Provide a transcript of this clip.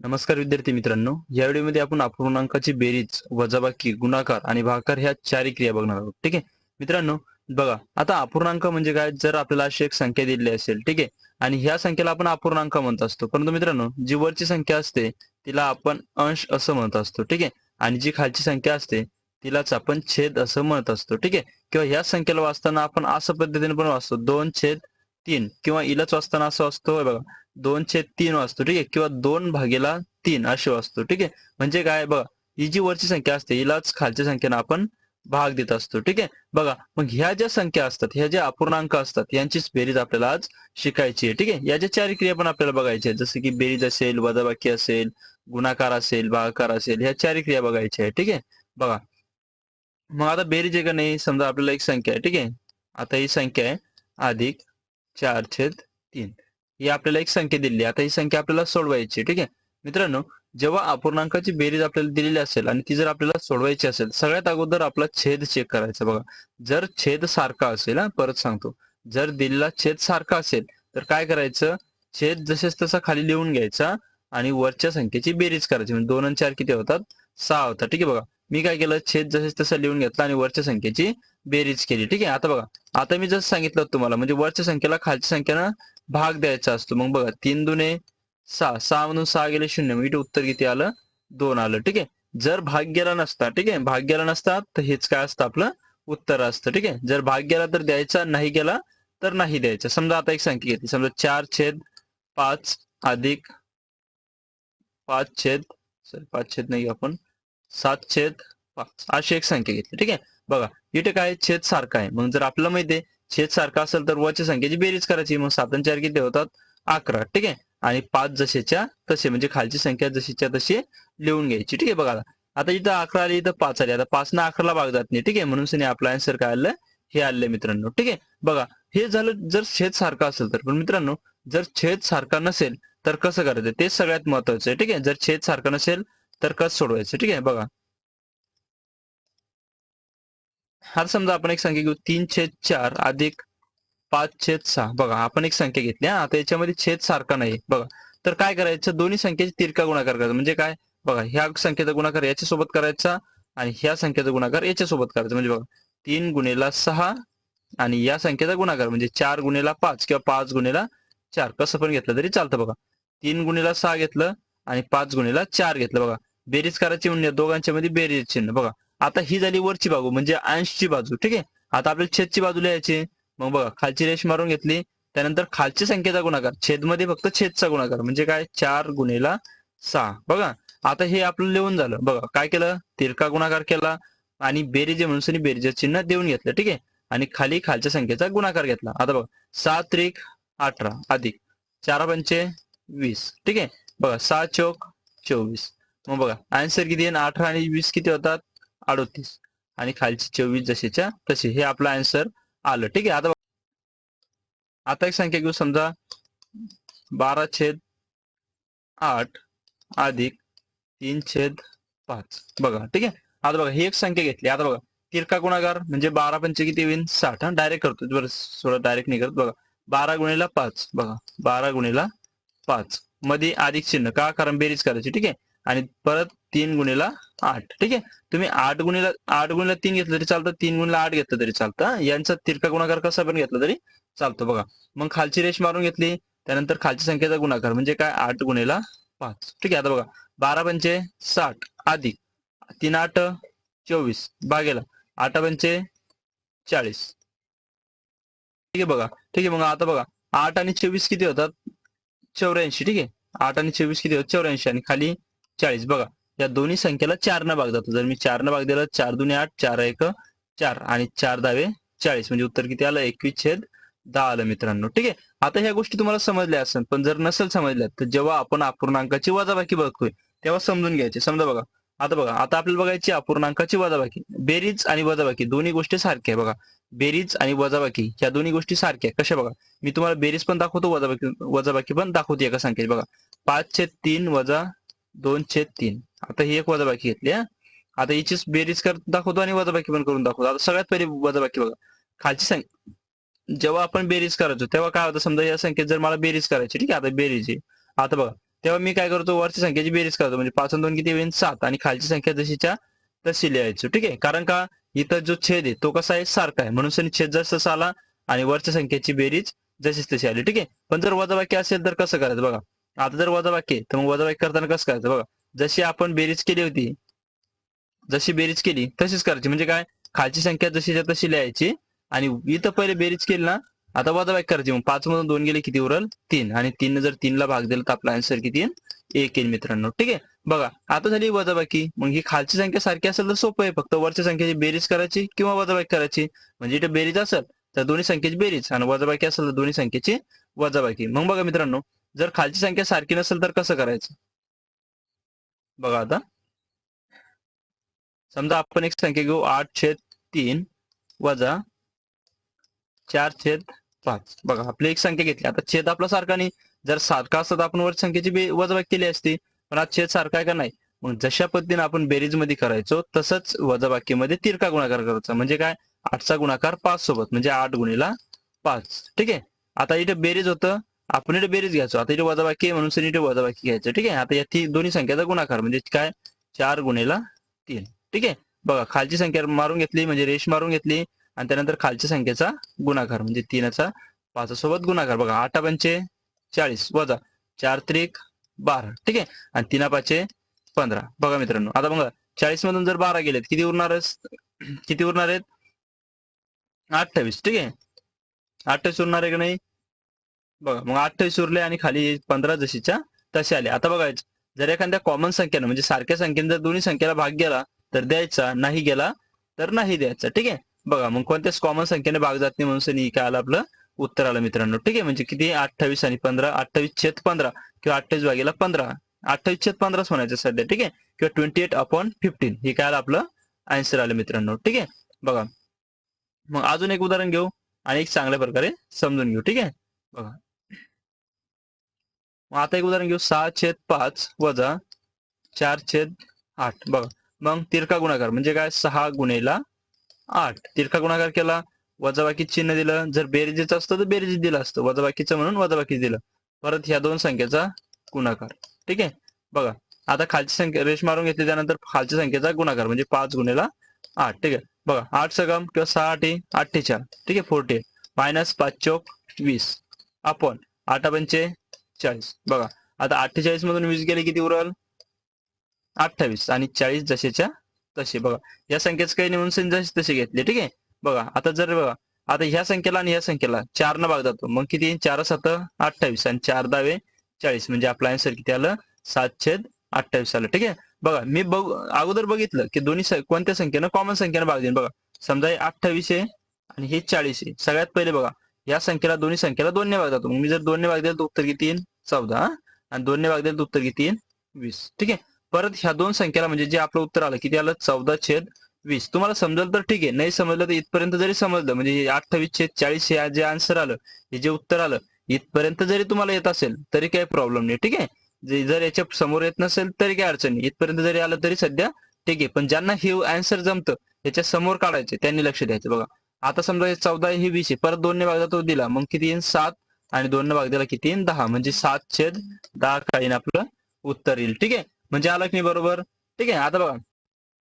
नमस्कार विद्यार्थी मित्रांनो या व्हिडिओमध्ये आपण अपूर्णांकाची बेरीज वजाबाकी गुणाकार आणि भागाकार ह्या चारही क्रिया बघणार आहोत ठीक आहे? मित्रांनो बघा आता अपूर्णांक म्हणजे काय? जर आपल्याला अशी एक संख्या दिलेली असेल ठीक आहे? आणि ह्या संख्येला आपण अपूर्णांक म्हणत असतो. परंतु मित्रांनो जी वरची संख्या असते तिला आपण अंश असं म्हणत असतो ठीक आहे? आणि जी खालची संख्या असते तिलाच आपण छेद असं म्हणत असतो ठीक आहे? किंवा ह्या संख्येला वाचताना आपण असं पद्धतीने पण वाचतो दोन छेद तीन किंवा इलाच वाचताना असं असतो बघा. दोन छेद तीन वाचतो ठीक आहे? किंवा दोन भागेला तीन असे वाचतो ठीक आहे? म्हणजे काय बघा ही जी वरची संख्या असते हिलाच खालच्या संख्येनं आपण भाग देत असतो ठीक आहे? बघा मग ह्या ज्या संख्या असतात ह्या ज्या अपूर्णांक असतात यांचीच बेरीज आपल्याला आज शिकायची आहे ठीक आहे? या ज्या चार क्रिया पण आपल्याला बघायच्या आहेत जसं की बेरीज असेल वजाबाकी असेल गुणाकार असेल भागाकार असेल ह्या चार क्रिया बघायच्या आहे ठीक आहे? बघा. मग आता बेरीज आहे का नाही समजा आपल्याला एक संख्या आहे ठीक आहे? आता ही संख्या आहे अधिक चार छेद तीन. ही आपल्याला एक संख्या दिली आता ही संख्या आपल्याला सोडवायची ठीक आहे? मित्रांनो जेव्हा अपूर्णांकाची बेरीज आपल्याला दिलेली असेल आणि ती जर आपल्याला सोडवायची असेल सगळ्यात अगोदर आपला छेद चेक करायचा बघा. जर छेद सारखा असेल हा परत सांगतो. जर दिलेला छेद सारखा असेल तर काय करायचं? छेद जसेच तसा खाली लिहून घ्यायचा आणि वरच्या संख्येची बेरीज करायची. म्हणजे दोन आणि चार किती होतात? सहा होतात. ठीक आहे बघा. मी काय केलं? छेद जसेच तसं लिहून घेतलं आणि वरच्या संख्येची बेरीज केली. ठीक आहे? आता बघा. आता मी जसं सांगितलं तुम्हाला म्हणजे वरच्या संख्येला खालच्या संख्येनं भाग द्यायचा असतो. मग बघा तीन दुने सहा. सहा म्हणून सहा गेले शून्य. मग इथे उत्तर किती आलं? दोन आलं. ठीक आहे? जर भाग गेला नसता ठीक आहे? भाग गेला नसता तर हेच काय असतं आपलं? उत्तर असतं. ठीक आहे? जर भाग गेला तर द्यायचा नाही गेला तर नाही द्यायचा. समजा आता एक संख्या घेतली. समजा चार छेद पाच अधिक पाच छेद सॉरी पाच छेद नाही आपण सात छेद पाच. अशी एक संख्या घेतली. ठीक आहे? बघा इथे काय छेद सारखा आहे. मग जर आपल्याला माहिती आहे छेद सारखा असेल तर वरच्या संख्येची बेरीज करायची. मग सातांच्या चार किती होतात? अकरा. ठीक आहे? आणि पाच जसेच्या तसे म्हणजे खालची संख्या जशीच्या तशी लिहून घ्यायची. ठीक आहे बघा आता. इथं अकरा आली इथं पाच आली. आता पाच ना अकराला भाग जात नाही. ठीक आहे? म्हणून सनी आपला आन्सर काय आलं? हे आले मित्रांनो. ठीक आहे? बघा हे झालं जर छेद सारखा असेल तर. पण मित्रांनो जर छेद सारखा नसेल तर कसं करायचं? ते सगळ्यात महत्वाचं आहे. ठीक आहे? जर छेद सारखा नसेल तर कसं सोडवायचं? ठीक आहे? बघा. आता समजा आपण एक संख्या घेऊ. तीन छेद चार अधिक पाच छेद सहा. बघा आपण एक संख्या घेतली आता याच्यामध्ये छेद सारखा नाही. बघा तर काय करायचं? दोन्ही संख्येचे तिरका गुणाकार करायचा? म्हणजे काय? बघा ह्या संख्येचा गुणाकार याच्या सोबत करायचा आणि ह्या संख्येचा गुणाकार याच्या सोबत करायचा. म्हणजे बघा तीन गुणेला सहा आणि या संख्येचा गुणाकार म्हणजे चार गुणेला पाच किंवा पाच गुणेला चार. कसं पण घेतलं तरी चालतं बघा. तीन गुणेला सहा घेतलं आणि पाच गुणेला चार घेतलं बघा. बेरीज करायची म्हणजे दोघांच्या मध्ये बेरीज चिन्ह. बघा आता ही झाली वरची बाजू म्हणजे अंशची बाजू ठीक आहे? आता आपल्याला छेदची बाजू लिहायची मग बघा खालची रेष मारून घेतली. त्यानंतर खालची संख्येचा गुणाकार. छेदमध्ये फक्त छेदचा गुणाकार. म्हणजे काय? चार गुणेला सहा. बघा आता हे आपलं लिहून झालं. बघा काय केलं? तिरका गुणाकार केला आणि बेरीज म्हणून बेरीजे चिन्ह देऊन घेतलं ठीक आहे? आणि खाली खालच्या संख्येचा गुणाकार घेतला. आता बघा सात त्रिक अठरा अधिक. चार पंचे वीस ठीक आहे? बघा सहा चौक चोवीस. मग बघा आन्सर किती आहे? अठरा आणि वीस किती होतात? अडोतीस आणि खालची चोवीस जशीच्या तशी. हे आपलं आन्सर आलं. ठीक आहे आता बघा. आता एक संख्या घेऊ. समजा बारा छेद आठ अधिक तीन छेद पाच. बघा ठीक आहे? आता बघा ही एक संख्या घेतली. आता बघा तिरका गुणाकार म्हणजे बारा पंचे किती होईल साठ. हा डायरेक्ट करतो बरं थोडं डायरेक्ट नाही करत बघा. बारा गुणेला पाच. बघा बारा गुणेला पाच. मध्ये अधिक चिन्ह. का? कारण बेरीज करायची. ठीक आहे? आणि परत तीन गुणेला आठ. ठीक आहे? तुम्ही आठ गुणेला आठ गुणेला तीन घेतलं तरी चालतं तीन गुणेला आठ घेतलं तरी चालतं यांचा तिरका गुणाकार कसा पण घेतला तरी चालतो बघा. मग खालची रेष मारून घेतली त्यानंतर खालची संख्येचा गुणाकार म्हणजे काय? आठ गुणेला पाच. ठीक आहे? आता बघा. बारा पंचे साठ अधिक तीन आठ चोवीस. भागेला आठ पंचे चाळीस. ठीक आहे बघा. ठीक आहे मग आता बघा. आठ आणि चोवीस किती होतात? चौऱ्याऐंशी. ठीक आहे? आठ आणि चोवीस किती होतात? चौऱ्याऐंशी. आणि खाली चाळीस. बघा या दोन्ही संख्येला चार न भाग जातो जर मी चार न भाग दिला चार दुने आठ चार एक चार आणि चार दहावे चाळीस. म्हणजे उत्तर किती आलं? एकवीस छेद दहा आलं मित्रांनो. ठीक आहे? आता ह्या गोष्टी तुम्हाला समजल्या असेल पण जर नसेल समजल्या तर जेव्हा आपण अपूर्णांकाची वजाबाकी बघतोय तेव्हा समजून घ्यायचे. समजा बघा आता बघा आता आपल्याला बघायची अपूर्णांकाची वजाबाकी. बेरीज आणि वजाबाकी दोन्ही गोष्टी सारख्या आहे बघा. बेरीज आणि वजाबाकी या दोन्ही गोष्टी सारख्या कशा बघा? मी तुम्हाला बेरीज पण दाखवतो वजाबाकी वजाबाकी पण दाखवते एका संख्येची बघा पाच छेद तीन वजा दोन छेद तीन. आता ही एक वजाबाकी घेतली हा. आता हिचीच बेरीज कर दाखवतो आणि वजाबाकी पण करून दाखवतो. आता सगळ्यात पहिले वजाबाकी बघा. खालची संख्या. जेव्हा आपण बेरीज करायचो तेव्हा काय होतं समजा या संख्येत जर मला बेरीज करायची ठीक आहे आता बेरीज आहे. आता बघा तेव्हा मी काय करतो वरच्या संख्येची बेरीज करतो. म्हणजे पाच दोन किती होईल सात. आणि खालची संख्या जशीच्या तशी लिहायचो ठीक आहे. कारण का इथं जो छेद आहे तो कसा आहे? सारखा आहे. म्हणून छेद जसा तसा आला आणि वरच्या संख्येची बेरीज जशीच तशी आली ठीक आहे. पण जर वजाबाकी असेल तर कसं करायचं बघा? आता जर वजाबाकी तर मग वजाबाकी करताना कसं करायचं बघा. जशी आपण बेरीज केली होती जशी बेरीज केली तशीच करायची. म्हणजे काय? खालची संख्या जशीच्या तशी लिहायची. आणि इथं पहिले बेरीज केली ना आता वजाबाकी करायची. मग पाच मधून दोन गेले किती उरल? तीन. आणि तीन जर तीनला भाग दिला तर आपला आन्सर किती येईल? एक येईल मित्रांनो. ठीक आहे? बघा आता झाली वजाबाकी. मग ही खालची संख्या सारखी असेल तर सोपं आहे. फक्त वरच्या संख्येची बेरीज करायची किंवा वजाबाकी करायची. म्हणजे इथे बेरीज असेल तर दोन्ही संख्येची बेरीज. आणि वजाबाकी असेल तर दोन्ही संख्येची वजाबाकी. मग बघा मित्रांनो जर खालची संख्या सारखी नसेल तर कसं करायचं? बघा आता. समजा आपण एक संख्या घेऊ आठ छेद तीन वजा चार छेद पाच. बघा आपली एक संख्या घेतली. आता छेद आपला सारखा नाही. जर सारखा असता तर आपण वर संख्येची वजाबाकी केली असती. पण आज छेद सारखा आहे का नाही? मग जशा पद्धतीने आपण बेरीजमध्ये करायचो तसंच वजाबाकीमध्ये तिरका गुणाकार करायचा. म्हणजे काय? आठचा गुणाकार पाच सोबत. म्हणजे आठ गुणीला पाच. ठीक आहे? आता इथे बेरीज होतं. आपण इथे बेरीज घ्यायचो. आता इथे वजाबाकी आहे म्हणून सर इथे वजाबाकी घ्यायचं ठीक आहे? आता या ती दोन्ही संख्याचा गुणाकार म्हणजे काय? चार गुणेला तीन ठीक आहे? बघा खालची संख्या मारून घेतली म्हणजे रेष मारून घेतली आणि त्यानंतर खालच्या संख्येचा गुणाकार म्हणजे तीनचा पाच सोबत गुणाकार. बघा आठ पंचे चाळीस वजा चार त्रिक बारा ठीक आहे? आणि तीना पाचे पंधरा. बघा मित्रांनो आता बघा चाळीस मधून जर बारा गेलेत किती उरणार आहेत? किती उरणार आहेत? अठ्ठावीस ठीक आहे? अठ्ठावीस उरणार आहे का नाही? बघा मग अठ्ठावीस उरले आणि खाली पंधरा जशीच्या तसे आले आता बघायचं जर एखाद्या कॉमन संख्येनं म्हणजे सारख्या संख्येने जर दोन्ही संख्येला भाग गेला तर द्यायचा नाही गेला तर नाही द्यायचा. ठीक आहे? बघा मग कोणत्याच कॉमन संख्येने भाग जात नाही म्हणून काय आलं आपलं उत्तर आलं मित्रांनो. ठीक आहे? म्हणजे किती? अठ्ठावीस आणि पंधरा अठ्ठावीस छेद पंधरा किंवा अठ्ठावीस भागेला पंधरा. अठ्ठावीस छेद पंधराच म्हणायचं सध्या ठीक आहे? किंवा ट्वेंटी एट अपॉन फिफ्टीन हे काय आलं आपलं? आन्सर आलं मित्रांनो. ठीक आहे? बघा मग अजून एक उदाहरण घेऊ आणि एक चांगल्या प्रकारे समजून घेऊ. ठीक आहे? बघा मग आता एक उदाहरण घेऊ. सहा छेद पाच वजा चार छेद आठ. बघा. मग तिरका गुणाकार म्हणजे काय? सहा गुणेला आठ. तिरका गुणाकार केला. वजाबाकी चिन्ह दिलं. जर बेरजेचं असतं तर बेरजेच दिलं असतं. वजाबाकीचं म्हणून वजाबाकी दिलं. परत ह्या दोन संख्येचा गुणाकार. ठीक आहे? बघा. आता खालची संख्या रेष मारून घेतली त्यानंतर खालच्या संख्येचा गुणाकार म्हणजे पाच गुणेला आठ. ठीक आहे? बघा. आठ सगम किंवा सहा आठ अठ्ठेचाळ ठीक आहे? फोर्टी एट मायनस पाच चौक वीस. आपण आठ पंचे चाळीस. बघा आता अठ्ठेचाळीस मधून वीस गेले किती उरल? अठ्ठावीस. आणि चाळीस जसेच्या तसे. बघा या संख्येच काही निवडून सण जसे तसे घेतले. ठीक आहे? बघा आता जर बघा आता ह्या संख्येला आणि ह्या संख्येला चार न भाग जातो. मग किती? चार सात अठ्ठावीस. आणि चार दहावे चाळीस. म्हणजे आपला आन्सर किती आलं? सात छेद अठ्ठावीस आलं. ठीक आहे? बघा मी बघ अगोदर बघितलं की दोन्ही कोणत्या संख्येनं? कॉमन संख्येनं भाग देईन. बघा समजा हे अठ्ठावीस आहे आणि हे चाळीस आहे. सगळ्यात पहिले बघा या संख्येला दोन्ही संख्येला दोन्ही भाग जातो. मग मी जर दोन्ही भाग दिला तर उत्तर किती येईल? चौदा आणि दोनने भाग दिला तर उत्तर किती येईल? वीस. ठीक आहे? परत ह्या दोन संख्येला म्हणजे जे आपलं उत्तर आलं किती आलं? चौदा छेद वीस. तुम्हाला समजलं तर ठीक आहे. नाही समजलं तर इथपर्यंत जरी समजलं म्हणजे अठ्ठावीस छेद चाळीस हे जे आन्सर आलं हे जे उत्तर आलं इथपर्यंत जरी तुम्हाला येत असेल तरी काही प्रॉब्लेम नाही. ठीक आहे? जर याच्या समोर येत नसेल तरी काही अडचण नाही. इथपर्यंत जरी आलं तरी सध्या ठीक आहे. पण ज्यांना हे आन्सर जमतं याच्या समोर काढायचे त्यांनी लक्ष द्यायचं. बघा. आता समजा हे चौदा हे वीस आहे. परत दोनने भाग तो दिला. मग किती येईल? सात. आणि दोन भाग दिला किती दहा. म्हणजे सात छेद दहा काढीन आपलं उत्तर येईल. ठीक आहे? म्हणजे आलं की बरोबर? ठीक आहे? आता बघा.